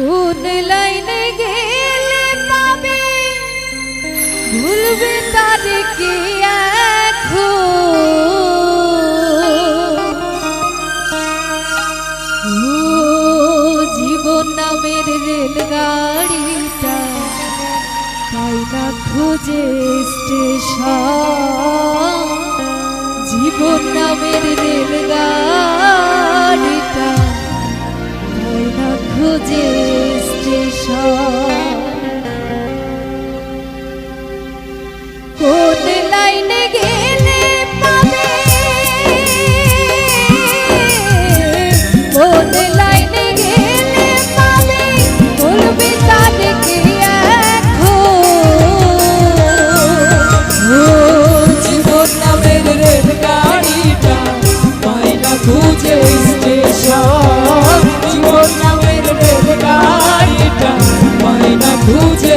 কোন লাইনে গেলে পাবে? ভুলবে তাদেরকে এখন? নামের রেলগাড়িটা তাই না খোঁজে স্টেশন। জীবন নামের রেলগাড়িটা তাই না খোঁজে 笑。খুঁজে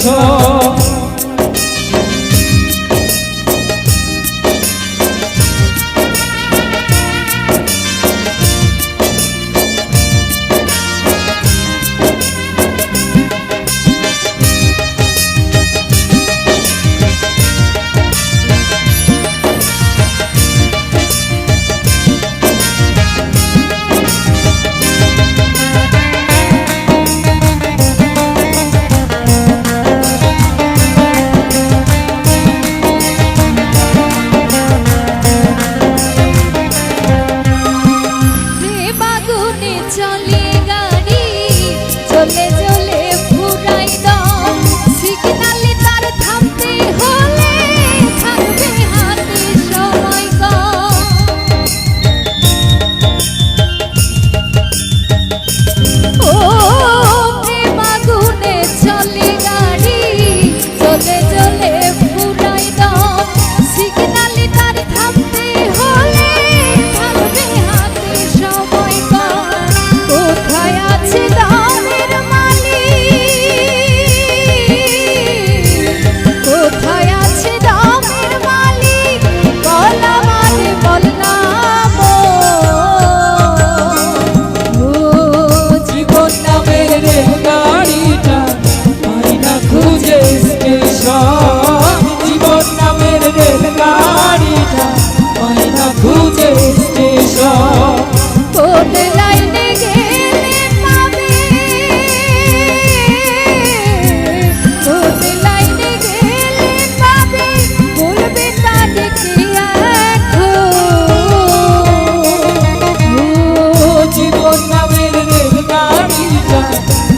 서 querer. Bye.